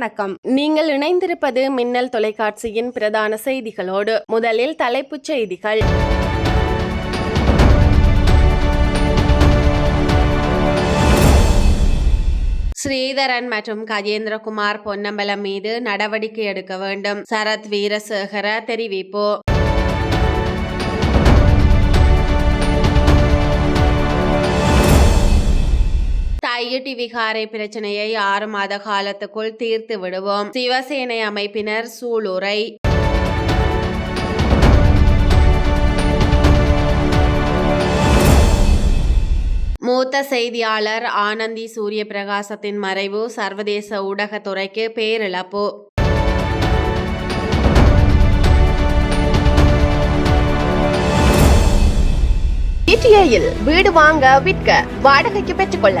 வணக்கம். நீங்கள் இணைந்திருப்பது மின்னல் தொலைக்காட்சியின் பிரதான செய்திகளோடு முதலில் தலைப்புச் செய்திகள். ஸ்ரீதரன் மற்றும் கஜேந்திரகுமார் பொன்னம்பலம் மீது நடவடிக்கை எடுக்க வேண்டும். சரத் வீரசேகர தெரிவிப்பு. தையிட்டி விகாரை பிரச்சனையை ஆறு மாத காலத்துக்குள் தீர்த்து விடுவோம். சிவசேனை அமைப்பினர் சூளுரை. மூத்த செய்தியாளர் ஆனந்தி சூரிய பிரகாசத்தின் மறைவு சர்வதேச ஊடகத்துறைக்கு பேரிழப்பு. இடிஏயில் வீடு வாங்க விற்க வாடகைக்கு பெற்றுக்கொள்ள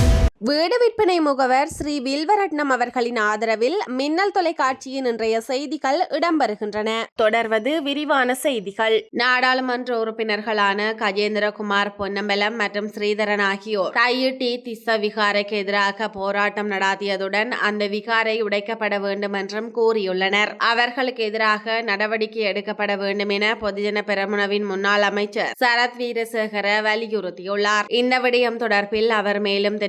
வீடு விற்பனை முகவர் ஸ்ரீ வில்வரட்னம் அவர்களின் ஆதரவில் மின்னல் தொலைக்காட்சியின் இன்றைய செய்திகள் இடம்பெறுகின்றன. தொடர்வது விரிவான செய்திகள். நாடாளுமன்ற உறுப்பினர்களான கஜேந்திரகுமார் பொன்னம்பலம் மற்றும் ஸ்ரீதரன் ஆகியோர் தையிட்டி திஸ்ஸ விகாரைக்கு எதிராக போராட்டம் நடாத்தியதுடன் அந்த விகாரை உடைக்கப்பட வேண்டும் என்றும் கூறியுள்ளனர். அவர்களுக்கு எதிராக நடவடிக்கை எடுக்கப்பட வேண்டும் என பொதுஜன பெரமுனவின் முன்னாள் அமைச்சர் சரத் வீரசேகர வலியுறுத்தியுள்ளார். இந்த விடயம் தொடர்பில் அவர் மேலும்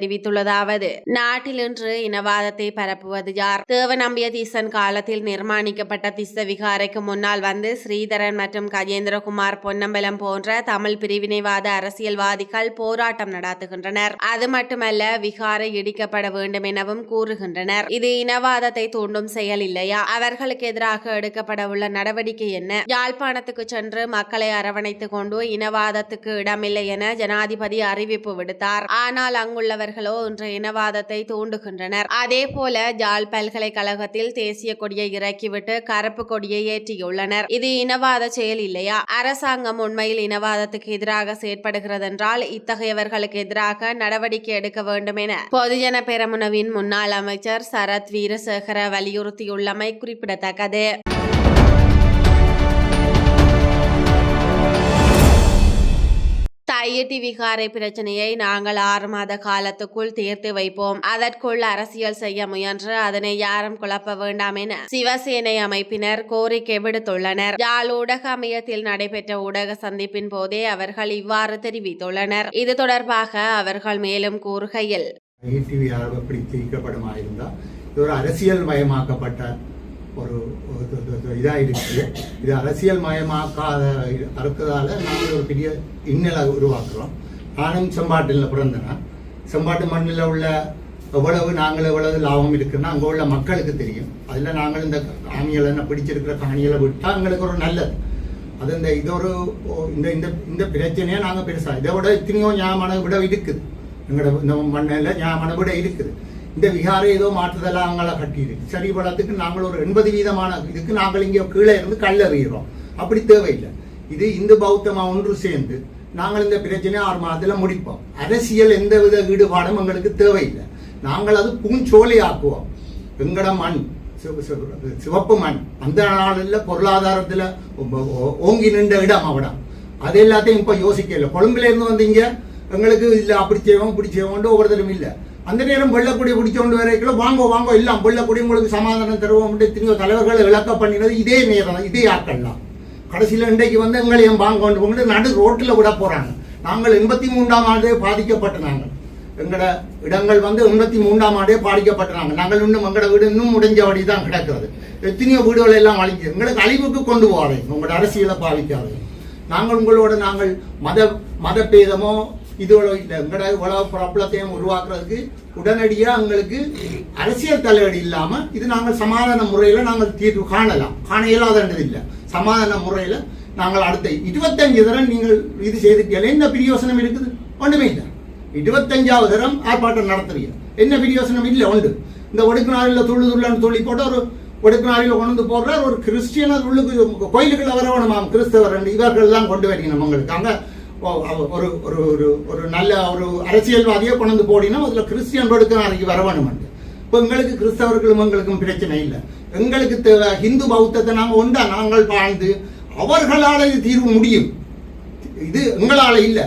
தெரிவித்துள்ளதாவது நாட்டில் இன்று இனவாதத்தை பரப்புவது யார்? தேவநம்பிய தீசன் காலத்தில் நிர்மாணிக்கப்பட்ட திஸ்ஸ விகாரைக்கு முன்னால் வந்து ஸ்ரீதரன் மற்றும் கஜேந்திரகுமார் பொன்னம்பலம் போன்ற தமிழ் பிரிவினைவாத அரசியல்வாதிகள் போராட்டம் நடத்துகின்றனர். அது மட்டுமல்ல விகாரை இடிக்கப்பட வேண்டும் எனவும் கூறுகின்றனர். இது இனவாதத்தை தூண்டும் செயல் இல்லையா? அவர்களுக்கு எதிராக எடுக்கப்பட உள்ள நடவடிக்கை என்ன? யாழ்ப்பாணத்துக்கு சென்று மக்களை அரவணைத்துக் கொண்டு இனவாதத்துக்கு இடமில்லை என ஜனாதிபதி அறிவிப்பு விடுத்தார். ஆனால் அங்குள்ளவர்களோ போன்ற இனவாதத்தை தூண்டுகின்றனர். அதே போல ஜாழ் பல்கலைக்கழகத்தில் தேசிய கொடியை இறக்கிவிட்டு கருப்பு கொடியை ஏற்றியுள்ளனர். இது இனவாத செயல் இல்லையா? அரசாங்கம் உண்மையில் இனவாதத்துக்கு எதிராக செயற்படுகிறதென்றால் இத்தகையவர்களுக்கு எதிராக நடவடிக்கை எடுக்க வேண்டும் என பொதுஜன பெரமுனவின் முன்னாள் அமைச்சர் சரத் வீரசேகர வலியுறுத்தியுள்ளமை குறிப்பிடத்தக்கது. தையிட்டி விகாரை பிரச்சனையை நாங்கள் ஆறு மாத காலத்துக்குள் தீர்த்து வைப்போம். அதற்குள் அரசியல் செய்ய முயன்று அதனை யாரும் குழப்ப வேண்டாம் என சிவசேனை அமைப்பினர் கோரிக்கை விடுத்துள்ளனர். யாழ் ஊடக அமையத்தில் நடைபெற்ற ஊடக சந்திப்பின் போதே அவர்கள் இவ்வாறு தெரிவித்துள்ளனர். இது தொடர்பாக அவர்கள் மேலும் கூறுகையில் டிவி அப்படி இது ஒரு அரசியல் மயமாக்கப்பட்ட ஒரு இதாக இது அரசியல் மயமாக்காத இருக்கிறதால நாங்கள் ஒரு பெரிய இன்னலை உருவாக்குறோம். நானும் செம்பாட்டில் பிறந்தேன் செம்பாட்டு மண்ணில் உள்ள எவ்வளவு நாங்கள் எவ்வளவு லாபம் இருக்குன்னா அங்கே உள்ள மக்களுக்கு தெரியும். அதில் நாங்கள் இந்த காணிகளை என்ன பிடிச்சிருக்கிற காணிகளை விட்டால் எங்களுக்கு ஒரு நல்லது. அது இந்த இது ஒரு இந்த இந்த இந்த பிரச்சனையை நாங்கள் பெருசாக இதை விட எத்தனையோ ஞாபகம் விட இருக்குது. எங்களோட இந்த மண்ணில் ஞாபகம் விட இருக்குது. இந்த விகாரை ஏதோ மாற்றுதெல்லாம் அங்கே கட்டியிருக்கு. சரி பலத்துக்கு நாங்கள் ஒரு எண்பது வீதமான இதுக்கு நாங்கள் இங்கே கீழே இருந்து கல்லறிகிறோம் அப்படி தேவையில்லை. இது இந்து பௌத்தமாக ஒன்று சேர்ந்து நாங்கள் இந்த பிரச்சனையை ஆறு மாதத்தில் முடிப்போம். அரசியல் எந்த வித ஈடுபாடும் எங்களுக்கு தேவையில்லை. நாங்கள் அது பூஞ்சோலை ஆக்குவோம் எங்கட மண் சிவப்பு மண். அந்த நாளில் பொருளாதாரத்தில் ஓங்கி நின்ற இடம் அவடம் அது எல்லாத்தையும் இப்போ யோசிக்கல கொழும்புல இருந்து வந்தீங்க எங்களுக்கு இல்லை அப்படி செய்வோம் இப்படி செய்வோம் ஒவ்வொருத்தரும் இல்லை. அந்த நேரம் வெள்ளக்குடி பிடிச்சோண்டு வரைக்கும் வாங்கோ வாங்கோ எல்லாம் வெள்ளக்குடி உங்களுக்கு சமாதானம் தருவோம் திரும்ப தலைவர்களை இழக்க பண்ணினது இதே நேரம் இதே ஆட்கள் தான். கடைசியில் இன்றைக்கு வந்து எங்களையும் வாங்க கொண்டு போங்க நடு ரோட்டில் விட போகிறாங்க நாங்கள் எண்பத்தி மூன்றாம் ஆண்டே பாதிக்கப்பட்ட நாங்கள். எங்களோட இடங்கள் வந்து எண்பத்தி மூன்றாம் ஆண்டே பாதிக்கப்பட்ட நாங்கள். நாங்கள் இன்னும் எங்களோட வீடு இன்னும் முடிஞ்சபடி தான் கிடக்கிறது. எத்தனையோ வீடுகள் எல்லாம் அழிஞ்சு எங்களுக்கு அழிவுக்கு கொண்டு போகிறேன் உங்களோட அரசியலை பாதிக்காது. நாங்கள் உங்களோட நாங்கள் மத மத பேதமோ இதோட இல்லை எங்களோட உலக பிரபலத்தையும் உருவாக்குறதுக்கு உடனடியாக எங்களுக்கு அரசியல் தலையீடு இல்லாமல் இது நாங்கள் சமாதான முறையில் நாங்கள் தீர்வு காணலாம். காண இயலாதன்றது இல்லை. சமாதான முறையில் நாங்கள் அடுத்த இருபத்தஞ்சு தரம் நீங்கள் இது செய்திருக்கீங்க என்ன பிரியோசனம் இருக்குது? ஒன்றுமே இல்லை. இருபத்தஞ்சாவது தரம் ஆர்ப்பாட்டம் நடத்துறீங்க. என்ன பிரியோசனம்? இல்லை உண்டு. இந்த ஒடுக்குநாளில் துள்ளு துள்ளன்னு துள்ளி போட்டு ஒரு ஒடுக்குநாளில் கொண்டு வந்து போடுறார். ஒரு கிறிஸ்டியனர் உள்ளுக்கு கோயிலுக்குள்ள வரவணுமாம் கிறிஸ்தவர் ரெண்டு இவர்கள் தான் கொண்டு வரீங்க உங்களுக்கு அங்கே ஒரு ஒரு ஒரு ஒரு நல்ல ஒரு அரசியல்வாதியை கொண்டு போடினா அதில் கிறிஸ்டியன்களுக்கு நாளைக்கு வர வேணுமெண்டு இப்போ எங்களுக்கு கிறிஸ்தவர்களும் எங்களுக்கும் பிரச்சனை இல்லை. எங்களுக்கு தேவை ஹிந்து பௌத்தத்தை நாங்கள் ஒன்றா நாங்கள் வாழ்ந்து அவர்களால் இது தீர்வு முடியும். இது எங்களால் இல்லை.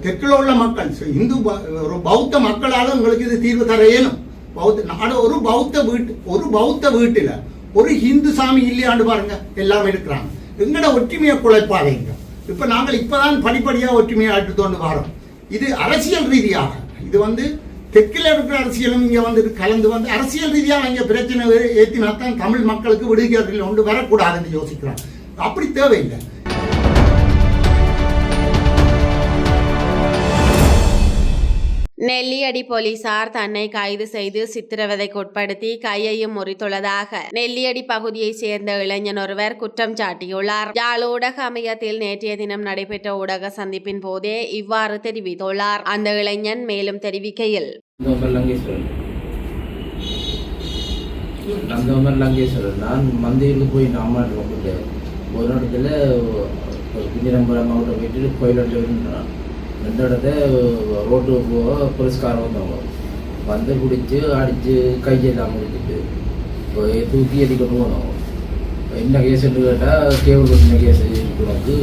தெற்கில் உள்ள மக்கள் சரி, இந்து ப- ஒரு பௌத்த மக்களால் உங்களுக்கு இது தீர்வு தர இயலும் பௌத்த நாடு ஒரு பௌத்த வீட்டு ஒரு பௌத்த வீட்டில் ஒரு ஹிந்து சாமி இல்லையாண்டு பாருங்க எல்லாம் இருக்கிறாங்க. எங்கட ஒற்றுமையை குழைப்பாதைங்க இப்போ நாங்கள் இப்போதான் படிப்படியாக ஒற்றுமையை எடுத்துக்கொண்டு வரோம். இது அரசியல் ரீதியாக. இது வந்து தெற்கில் இருக்கிற அரசியலும் இங்கே வந்து கலந்து வந்து அரசியல் ரீதியாக இங்கே பிரச்சனை ஏற்றினா தான் தமிழ் மக்களுக்கு விடுதலை ஒன்று வரக்கூடாதுன்னு யோசிக்கிறாங்க அப்படி தேவையில்லை. நெல்லியடி போலீசார் தன்னை கைது செய்து சித்திரவதைக்கு உட்படுத்தி கையையும் முறித்துள்ளதாக நெல்லியடி பகுதியைச் சேர்ந்த இளைஞன் ஒருவர் குற்றம் சாட்டியுள்ளார். யாழ் ஊடக அமையத்தில் நேற்றைய தினம் நடைபெற்ற ஊடக சந்திப்பின் போதே இவ்வாறு தெரிவித்துள்ளார். அந்த இளைஞன் மேலும் தெரிவிக்கையில் நந்தோமர் நான் மந்தையில் போய் ஒரு இடத்துல ஒரு மாவட்டம் போயிட்டு கோயில் இருந்தான் ரெண்டு இடத்த ரோட்டு போக புரஸ்காரம் வந்தவங்க. வந்து பிடிச்சி அடித்து கையெல்லாம் முடிச்சுட்டு போய் தூக்கி எடிக்கிட்டு போனோம். என்ன கேஸ்ன்னு கேட்டால் கேபிள் கட்டின கேஸ் வந்து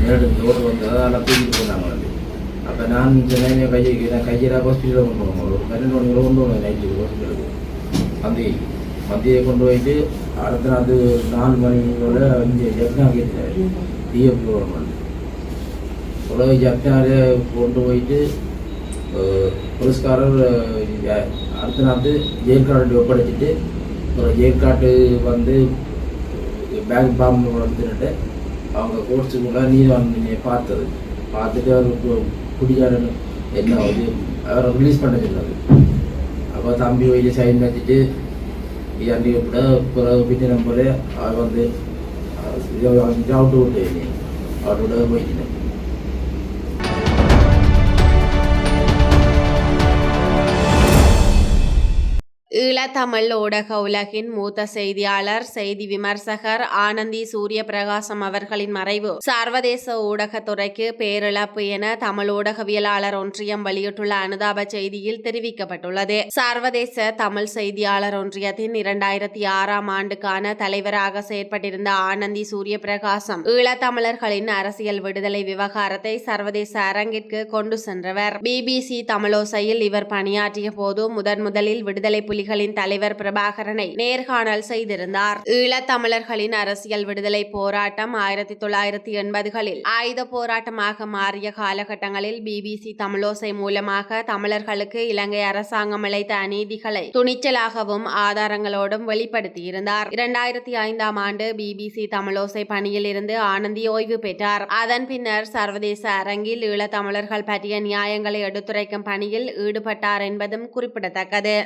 நேரடி ஓட்டு வந்தால் அதெல்லாம் தூக்கிட்டு போனாங்க வந்து அப்போ நான் சொன்னேன் கையை நான் கையில் ஹாஸ்பிட்டலில் கொண்டு போனோம் ஒரு பன்னெண்டு மணிக்கு கொண்டு போனேன் நைட்டு ஹாஸ்பிட்டலுக்கு மந்தியை மந்தியை கொண்டு போயிட்டு அடுத்த நாள் நாலு மணியோட இங்கே ஜப்னா கேட்டேன் டிஎஃப் கவர்மெண்ட் உலக ஜப்னாலே கொண்டு போயிட்டு புரஸ்காரர் அடுத்த நாள் ஜெயில் ஒப்படைச்சிட்டு அப்புறம் ஜெயில் கார்டு வந்து பேங்க் பாம்பு வந்துட்டு அவங்க கோர்ஸுக்குள்ள நீ வந்து பார்த்தது. பார்த்துட்டு அவர் குடிக்காரன் என்ன வந்து அவரை ரிலீஸ் பண்ண சொன்னது அப்போ தம்பி போய் சைன் வச்சுட்டு இதாண்டி கூட பிறகு பின்ன நம்பர் அவர் வந்து அவுட்டு விட்டு அவரோட போயிட்டு ஈழத்தமிழ் ஊடக உலகின் மூத்த செய்தியாளர் செய்தி விமர்சகர் ஆனந்தி சூரிய பிரகாசம் அவர்களின் மறைவு. சர்வதேச ஊடகத்துறைக்கு பேரிழப்பு என தமிழ் ஊடகவியலாளர் ஒன்றியம் வெளியிட்டுள்ள அனுதாப செய்தியில் தெரிவிக்கப்பட்டுள்ளது. சர்வதேச தமிழ் செய்தியாளர் ஒன்றியத்தின் இரண்டாயிரத்தி ஆறாம் ஆண்டுக்கான தலைவராக செயற்பட்டிருந்த ஆனந்தி சூரிய பிரகாசம் ஈழத்தமிழர்களின் அரசியல் விடுதலை விவகாரத்தை சர்வதேச அரங்கிற்கு கொண்டு சென்றவர். பிபிசி தமிழோசையில் இவர் பணியாற்றிய போது முதன் முதலில் விடுதலை புலிகள் புலிகளின் தலைவர் பிரபாகரனை நேர்காணல் செய்திருந்தார். ஈழத்தமிழர்களின் அரசியல் விடுதலை போராட்டம் ஆயிரத்தி தொள்ளாயிரத்தி எண்பதுகளில் ஆயுத போராட்டமாக மாறிய காலகட்டங்களில் பிபிசி தமிழோசை மூலமாக தமிழர்களுக்கு இலங்கை அரசாங்கம் இழைத்த அநீதிகளை துணிச்சலாகவும் ஆதாரங்களோடும் வெளிப்படுத்தியிருந்தார். இரண்டாயிரத்தி ஐந்தாம் ஆண்டு பிபிசி தமிழோசை பணியில் இருந்து ஆனந்தி ஓய்வு பெற்றார். அதன் பின்னர் சர்வதேச அரங்கில் ஈழத்தமிழர்கள் பற்றிய நியாயங்களை எடுத்துரைக்கும் பணியில் ஈடுபட்டார் என்பதும் குறிப்பிடத்தக்கது.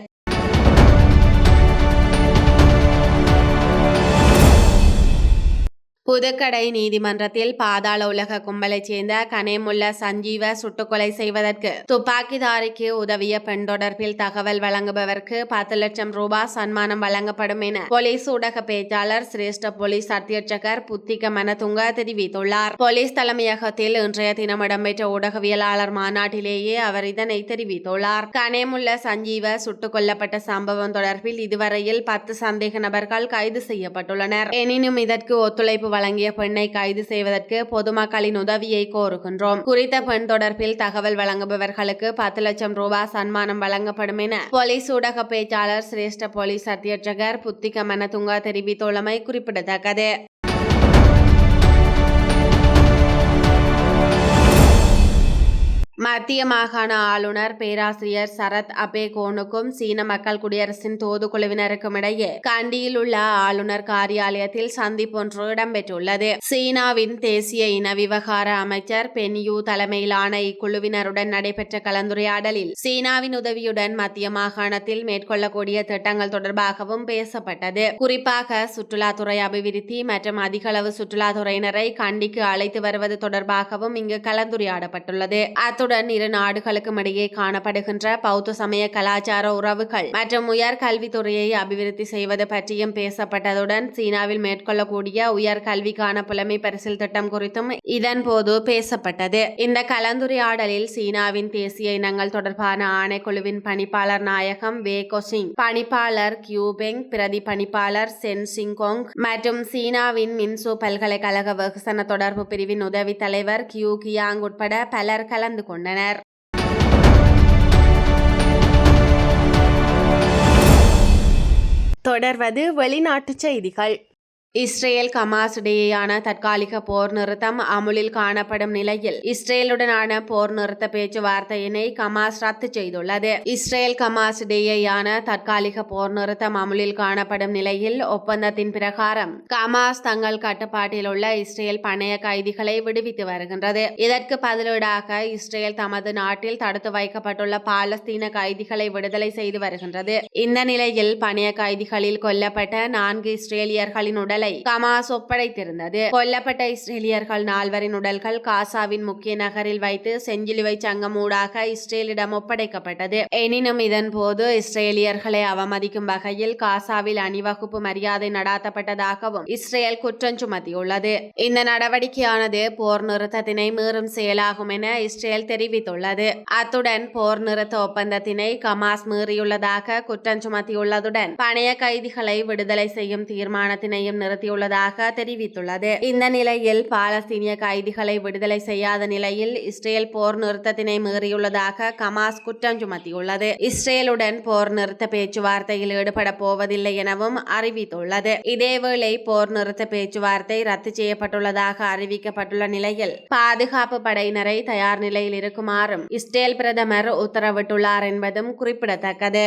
புதுக்கடை நீதிமன்றத்தில் பாதாள உலக கும்பலைச் சேர்ந்த கனேமுல்ல சஞ்சீவ சுட்டுக்கொலை செய்வதற்கு துப்பாக்கிதாரிக்கு உதவிய பெண் தொடர்பில் தகவல் வழங்குபவருக்கு பத்து லட்சம் ரூபாய் சன்மானம் வழங்கப்படும் என போலீஸ் ஊடக பேச்சாளர் சிரேஷ்ட போலீஸ் அத்தியட்சகர் புத்திக மனதுங்க தெரிவித்துள்ளார். போலீஸ் தலைமையகத்தில் இன்றைய தினம் இடம்பெற்ற ஊடகவியலாளர் மாநாட்டிலேயே அவர் இதனை தெரிவித்துள்ளார். கனேமுல்ல சஞ்சீவ சுட்டுக் கொல்லப்பட்ட சம்பவம் தொடர்பில் இதுவரையில் பத்து சந்தேக நபர்கள் கைது செய்யப்பட்டுள்ளனர். எனினும் இதற்கு ஒத்துழைப்பு வழங்கிய பெண்ணை கைது செய்வதற்கு பொதுமக்களின் உதவியை கோருகின்றோம். குறித்த பெண் தொடர்பில் தகவல் வழங்குபவர்களுக்கு பத்து லட்சம் ரூபாய் சன்மானம் வழங்கப்படும் என போலீஸ் ஊடக பேச்சாளர் சிரேஷ்ட போலீஸ் அத்தியட்சகர் புத்திக மனதுங்கா தெரிவித்துள்ளமை குறிப்பிடத்தக்கது. மத்திய மாகாண ஆளுநர் பேராசிரியர் சரத் அபேகோனுக்கும் சீன மக்கள் குடியரசின் தூதுக்குழுவினருக்கும் இடையே கண்டியில் உள்ள ஆளுநர் காரியாலயத்தில் சந்திப்பொன்று இடம்பெற்றுள்ளது. சீனாவின் தேசிய இன விவகார அமைச்சர் பென்யூ தலைமையிலான இக்குழுவினருடன் நடைபெற்ற கலந்துரையாடலில் சீனாவின் உதவியுடன் மத்திய மாகாணத்தில் மேற்கொள்ளக்கூடிய திட்டங்கள் தொடர்பாகவும் பேசப்பட்டது. குறிப்பாக சுற்றுலாத்துறை அபிவிருத்தி மற்றும் அதிகளவு சுற்றுலாத்துறையினரை கண்டிக்கு அழைத்து வருவது தொடர்பாகவும் இங்கு கலந்துரையாடப்பட்டுள்ளது. அத்துடன் இரு நாடுகளுக்கும் இடையே காணப்படுகின்ற பௌத்த சமய கலாச்சார உறவுகள் மற்றும் உயர் கல்வித்துறையை அபிவிருத்தி செய்வது பற்றியும் பேசப்பட்டதுடன் சீனாவில் மேற்கொள்ளக்கூடிய உயர் கல்விக்கான புலமை பரிசில் திட்டம் குறித்தும் இதன் போது பேசப்பட்டது. இந்த கலந்துரையாடலில் சீனாவின் தேசிய இனங்கள் தொடர்பான ஆணைக்குழுவின் பணிப்பாளர் நாயகம் வே கொசிங் பணிப்பாளர் கியூபெங் பிரதி பணிப்பாளர் சென் சிங்கோங் மற்றும் சீனாவின் மின்சு பல்கலைக்கழக வெகுசன தொடர்பு பிரிவின் உதவி தலைவர் கியூ கியாங் உட்பட பலர் கலந்து கொண்டனர். தொடர்வது வெளிநாட்டுச் செய்திகள். இஸ்ரேல் கமாஸ் இடையேயான தற்காலிக போர் நிறுத்தம் அமுலில் காணப்படும் நிலையில் இஸ்ரேலுடனான போர் நிறுத்த பேச்சுவார்த்தையினை கமாஸ் ரத்து செய்துள்ளது. இஸ்ரேல் கமாஸ் இடையேயான தற்காலிக போர் நிறுத்தம் அமுலில் காணப்படும் நிலையில் ஒப்பந்தத்தின் பிரகாரம் கமாஸ் தங்கள் கட்டுப்பாட்டில் உள்ள இஸ்ரேல் பணைய கைதிகளை விடுவித்து வருகின்றது. இதற்கு பதிலீடாக இஸ்ரேல் தமது நாட்டில் தடுத்து வைக்கப்பட்டுள்ள பாலஸ்தீன கைதிகளை விடுதலை செய்து வருகின்றது. இந்த நிலையில் பணைய கைதிகளில் கொல்லப்பட்ட நான்கு இஸ்ரேலியர்களின் உடலை கமாஸ் ஒப்படைத்திருந்தது. கொல்லப்பட்ட இஸ்ரேலியர்கள் நால்வரின் உடல்கள் காசாவின் முக்கிய நகரில் வைத்து செஞ்சிலுவை சங்கம் ஊடாக இஸ்ரேலிடம் ஒப்படைக்கப்பட்டது. எனினும் இதன் போது இஸ்ரேலியர்களை அவமதிக்கும் வகையில் காசாவில் அணிவகுப்பு மரியாதை நடாத்தப்பட்டதாகவும் இஸ்ரேல் குற்றம் சுமத்தியுள்ளது. இந்த நடவடிக்கையானது போர் நிறுத்தத்தினை மீறும் செயலாகும் என இஸ்ரேல் தெரிவித்துள்ளது. அத்துடன் போர் நிறுத்த ஒப்பந்தத்தினை கமாஸ் மீறியுள்ளதாக குற்றம் சுமத்தியுள்ளதுடன் பணைய கைதிகளை விடுதலை செய்யும் தீர்மானத்தினையும் நிறுத்தியுள்ளதாக தெரிவித்துள்ளது. இந்த நிலையில் பாலஸ்தீனிய கைதிகளை விடுதலை செய்யாத நிலையில் இஸ்ரேல் போர் நிறுத்தத்தினை மீறியுள்ளதாக கமாஸ் குற்றம் சுமத்தியுள்ளது. இஸ்ரேலுடன் போர் நிறுத்த பேச்சுவார்த்தையில் ஈடுபட போவதில்லை எனவும் அறிவித்துள்ளது. இதேவேளை போர் நிறுத்த பேச்சுவார்த்தை ரத்து செய்யப்பட்டுள்ளதாக அறிவிக்கப்பட்டுள்ள நிலையில் பாதுகாப்பு படையினரை தயார் நிலையில் இருக்குமாறும் இஸ்ரேல் பிரதமர் உத்தரவிட்டுள்ளார் என்பதும் குறிப்பிடத்தக்கது.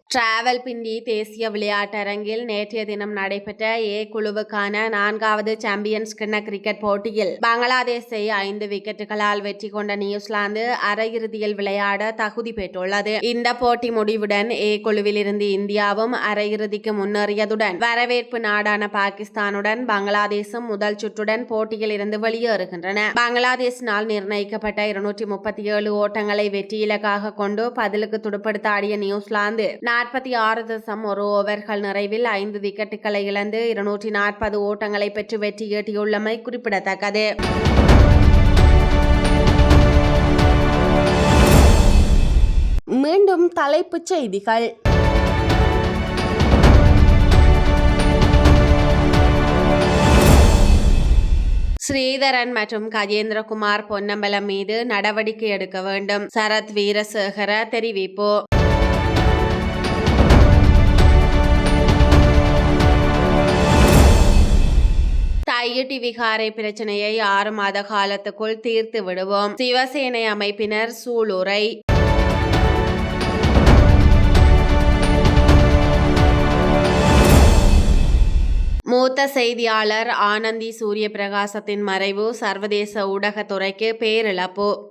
டிராவல் பிண்டி தேசிய விளையாட்டரங்கில் நேற்றைய தினம் நடைபெற்ற ஏ குழுவுக்கான நான்காவது சாம்பியன்ஸ் கிண்ண கிரிக்கெட் போட்டியில் பங்களாதேஷை ஐந்து விக்கெட்டுகளால் வெற்றி கொண்ட நியூசிலாந்து அரையிறுதியில் விளையாட தகுதி பெற்றுள்ளது. இந்த போட்டி முடிவுடன் ஏ குழுவில் இருந்து இந்தியாவும் அரையிறுதிக்கு முன்னேறியதுடன் வரவேற்பு நாடான பாகிஸ்தானுடன் பங்களாதேசும் முதல் சுற்றுடன் போட்டியில் இருந்து வெளியேறுகின்றன. பங்களாதேஷினால் நிர்ணயிக்கப்பட்ட இருநூற்றி முப்பத்தி ஏழு ஓட்டங்களை வெற்றி இலக்காக கொண்டு பதிலுக்கு துடுப்படுத்த ஆடிய நியூசிலாந்து நாற்பத்தி ஆறு தசம் ஒரு ஓவர்கள் நிறைவில் ஐந்து விக்கெட்டுகளை இழந்து இருநூற்றி நாற்பது ஓட்டங்களை பெற்று வெற்றி ஈட்டியுள்ளமை குறிப்பிடத்தக்கது. மீண்டும் தலைப்புச் செய்திகள். ஸ்ரீதரன் மற்றும் கஜேந்திரகுமார் பொன்னம்பலம் மீது நடவடிக்கை எடுக்க வேண்டும். சரத் வீரசேகர தெரிவிப்பு. ஐயுடி விகாரை பிரச்சனையை ஆறு மாத காலத்துக்குள் தீர்த்து விடுவோம். சிவசேனை அமைப்பினர் சூளுரை. மூத்த செய்தியாளர் ஆனந்தி சூரிய பிரகாசத்தின் மறைவு சர்வதேச ஊடகத்துறைக்கு பேரிழப்பு.